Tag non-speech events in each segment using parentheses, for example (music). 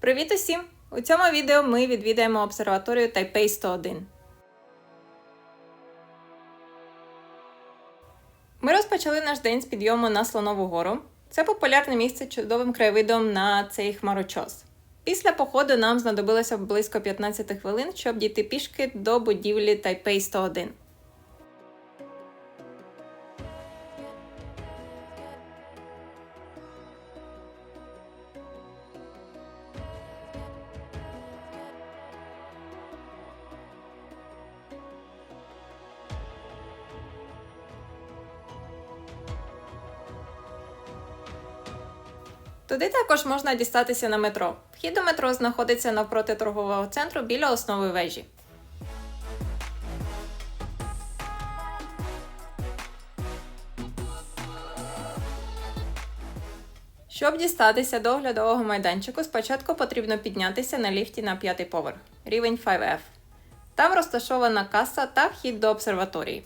Привіт усім! У цьому відео ми відвідаємо обсерваторію Тайпей 101. Ми розпочали наш день з підйому на Слонову гору. Це популярне місце чудовим краєвидом на цей хмарочос. Після походу нам знадобилося близько 15 хвилин, щоб дійти пішки до будівлі Тайпей 101. Також можна дістатися на метро. Вхід до метро знаходиться навпроти торгового центру біля основи вежі. Щоб дістатися до оглядового майданчику, спочатку потрібно піднятися на ліфті на п'ятий поверх, рівень 5F. Там розташована каса та вхід до обсерваторії.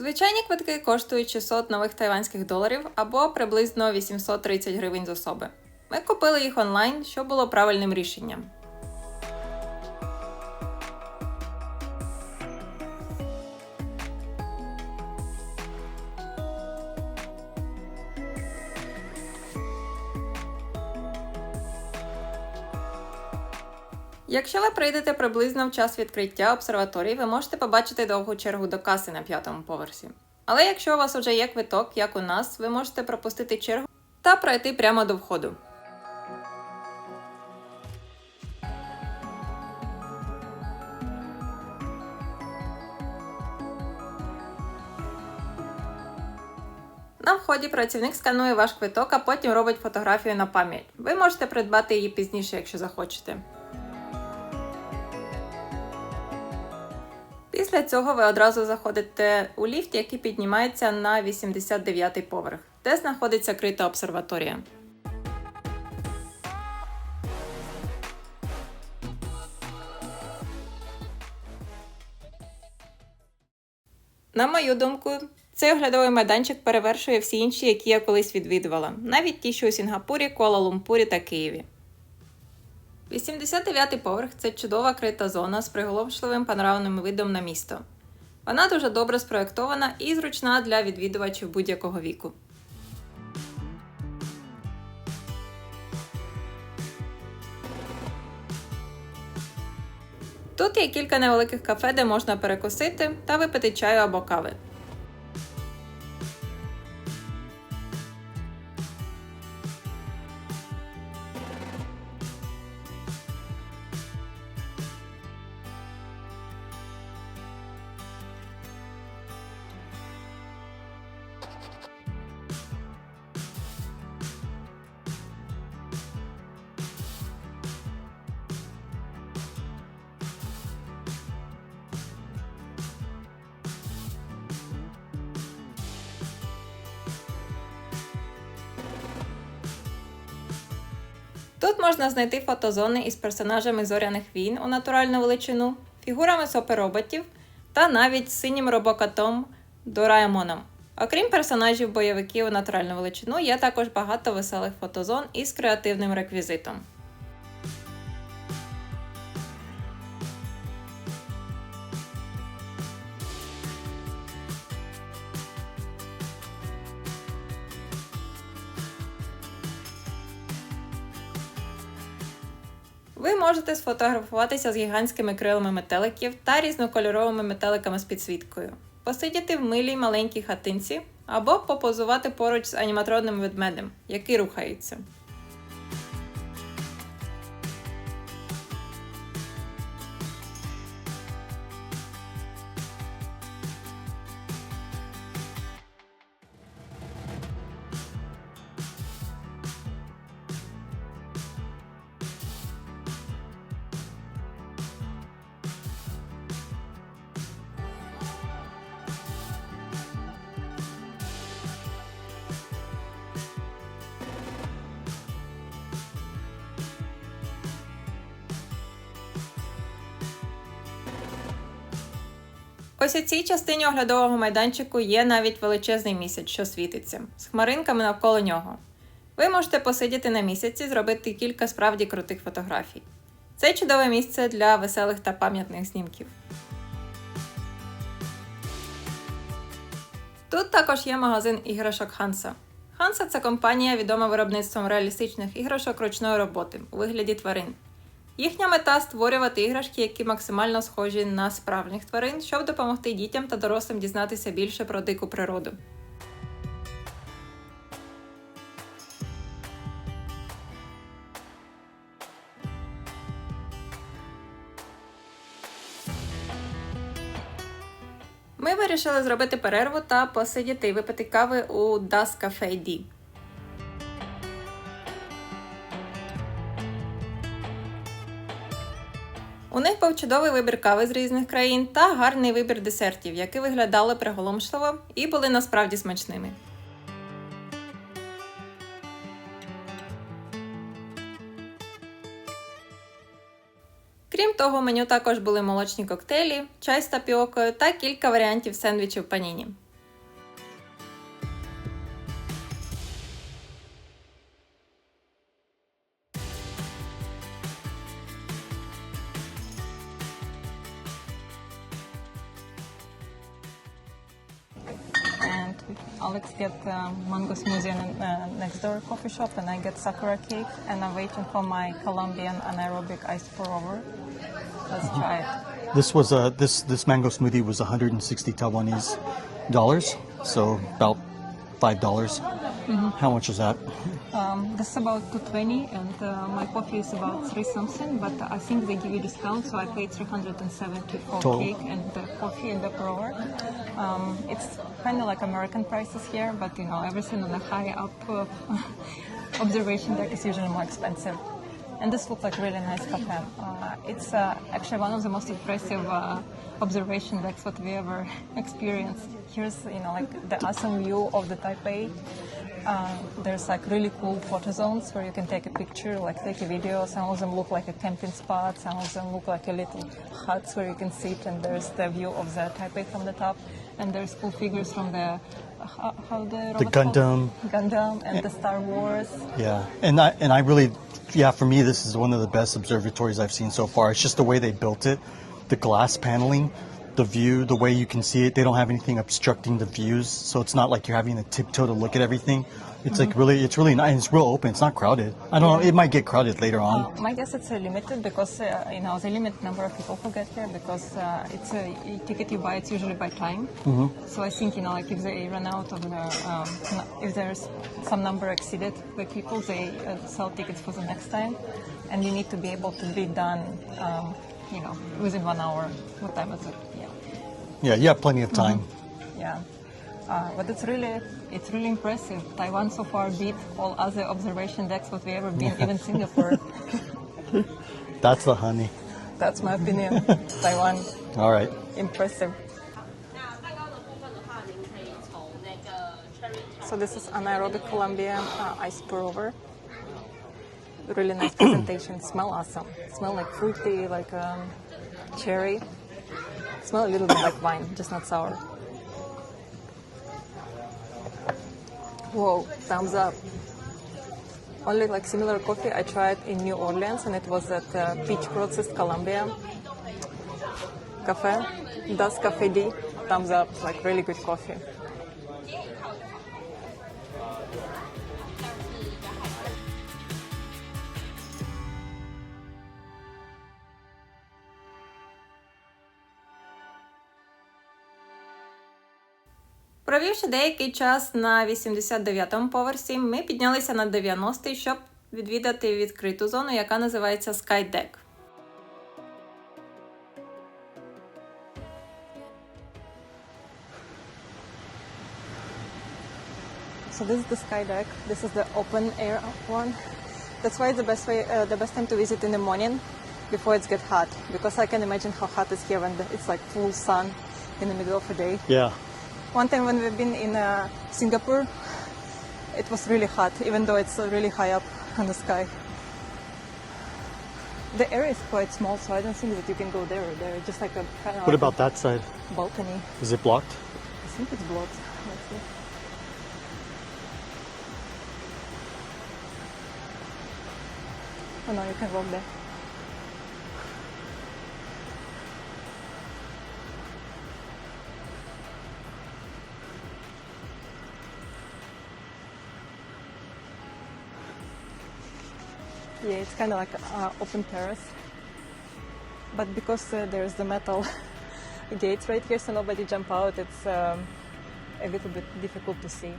Звичайні квитки коштують 600 нових тайванських доларів або приблизно 830 гривень з особи. Ми купили їх онлайн, що було правильним рішенням. Якщо ви прийдете приблизно в час відкриття обсерваторії, ви можете побачити довгу чергу до каси на п'ятому поверсі. Але якщо у вас вже є квиток, як у нас, ви можете пропустити чергу та пройти прямо до входу. На вході працівник сканує ваш квиток, а потім робить фотографію на пам'ять. Ви можете придбати її пізніше, якщо захочете. Після цього ви одразу заходите у ліфт, який піднімається на 89-й поверх, де знаходиться крита обсерваторія. На мою думку, цей оглядовий майданчик перевершує всі інші, які я колись відвідувала, навіть ті, що у Сінгапурі, Куала-Лумпурі та Києві. 89-й поверх це чудова крита зона з приголомшливим панорамним видом на місто. Вона дуже добре спроєктована і зручна для відвідувачів будь-якого віку. Тут є кілька невеликих кафе, де можна перекусити та випити чаю або кави. Тут можна знайти фотозони із персонажами зоряних війн у натуральну величину, фігурами сопероботів та навіть синім робокотом Дораемоном. Окрім персонажів бойовиків у натуральну величину, є також багато веселих фотозон із креативним реквізитом. Ви можете сфотографуватися з гігантськими крилами метеликів та різнокольоровими метеликами з підсвіткою, посидіти в милій маленькій хатинці або попозувати поруч з аніматронним ведмедем, який рухається. Ось у цій частині оглядового майданчику є навіть величезний місяць, що світиться, з хмаринками навколо нього. Ви можете посидіти на місяці, зробити кілька справді крутих фотографій. Це чудове місце для веселих та пам'ятних знімків. Тут також є магазин іграшок Ханса. Ханса це компанія, відома виробництвом реалістичних іграшок ручної роботи у вигляді тварин. Їхня мета створювати іграшки, які максимально схожі на справжніх тварин, щоб допомогти дітям та дорослим дізнатися більше про дику природу. Ми вирішили зробити перерву та посидіти і випити кави у Das Cafe D. Був чудовий вибір кави з різних країн та гарний вибір десертів, які виглядали приголомшливо і були насправді смачними. Крім того, меню також були молочні коктейлі, чай з тапіокою та кілька варіантів сендвічів паніні. Alex get uh, mango smoothie in uh, next door coffee shop, and I get sakura cake, and I'm waiting for my Colombian anaerobic ice pour over. Let's try it. This was a this this mango smoothie was 160 Taiwanese dollars, so about five dollars. How much is that? Um, this is about 220, and uh, my coffee is about three something, but I think they give you discount, so I paid 370 for Total. cake and the coffee and the over. Um, it's kind of like American prices here, but you know everything on the high up uh, (laughs) observation deck is usually more expensive. And this looks like really nice cafe. Uh, it's uh, actually one of the most impressive uh, observation decks what we ever (laughs) experienced. Here's you know like the awesome view of the Taipei. Uh, there's like really cool photo zones where you can take a picture, like take a video. Some of them look like a camping spot. Some of them look like a little huts where you can sit, and there's the view of the Taipei from the top. And there's cool figures from the how, how the The? Gundam. Gundam and the Star Wars. Yeah, and I and I really, yeah, for me this is one of the best observatories I've seen so far. It's just the way they built it, the glass paneling, the view, the way you can see it. They don't have anything obstructing the views, so it's not like you're having to tiptoe to look at everything. It's like really, it's really nice. It's real open. It's not crowded. I don't know. It might get crowded later on. Uh, my guess it's uh, limited because uh, you know the limit number of people who get here because uh, it's a ticket you buy. It's usually by time. So I think you know like if they run out of the um, if there's some number exceeded by people, they uh, sell tickets for the next time, and you need to be able to be done. Um, you know, within one hour. What time is it? Yeah. Yeah, you have plenty of time. Mm -hmm. Yeah. Uh, but it's really, it's really impressive. Taiwan so far beat all other observation decks what we ever been, even (laughs) Singapore. (laughs) That's the honey. That's my opinion. (laughs) Taiwan. All right. Impressive. So this is anaerobic Columbia uh, ice pour over. Really nice presentation. Smell awesome. Smell like fruity, like um, cherry. Smell a little bit like wine, just not sour. Whoa! Thumbs up. Only like similar coffee I tried in New Orleans, and it was at uh, Peach Processed Colombia Cafe. Das Cafe D. Thumbs up. Like really good coffee. Провівши деякий час на 89-му поверсі, ми піднялися на 90-й, щоб відвідати відкриту зону, яка називається Skydeck. So this is the sky deck. This is the open air one. That's why it's the best way, uh, the best time to visit in the morning, before it gets hot. Because I can imagine how hot it's here when it's like full sun in the middle of the day. Yeah. One time when we've been in uh, Singapore, it was really hot, even though it's uh, really high up in the sky. The area is quite small, so I don't think that you can go there. or There, just like a kind of What about that side? balcony. Is it blocked? I think it's blocked. Let's see. Oh no, you can walk there. Yeah, it's kind of like an open terrace. But because uh, there's the metal gates right here, so nobody jump out, it's um, a little bit difficult to see.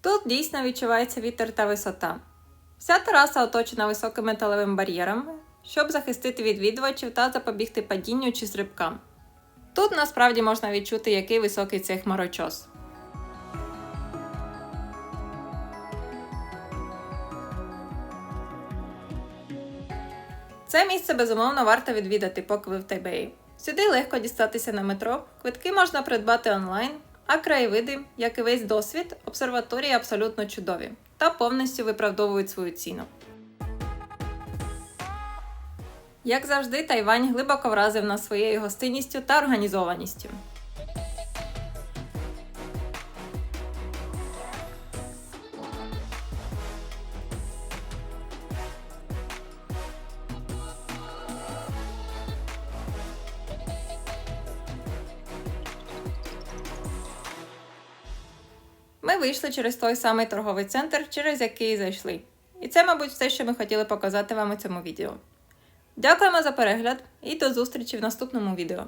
Тут дійсно відчувається вітер та висота. Вся тераса оточена високим металевим бар'єром, щоб захистити відвідувачів та запобігти падінню чи стрибкам. Тут насправді можна відчути, який високий цей хмарочос. Це місце безумовно варто відвідати, поки ви в Тайбеї. Сюди легко дістатися на метро, квитки можна придбати онлайн, а краєвиди, як і весь досвід, обсерваторії абсолютно чудові та повністю виправдовують свою ціну. Як завжди, Тайвань глибоко вразив нас своєю гостинністю та організованістю. Ми вийшли через той самий торговий центр, через який зайшли. І це, мабуть, все, що ми хотіли показати вам у цьому відео. Дякуємо за перегляд і до зустрічі в наступному відео.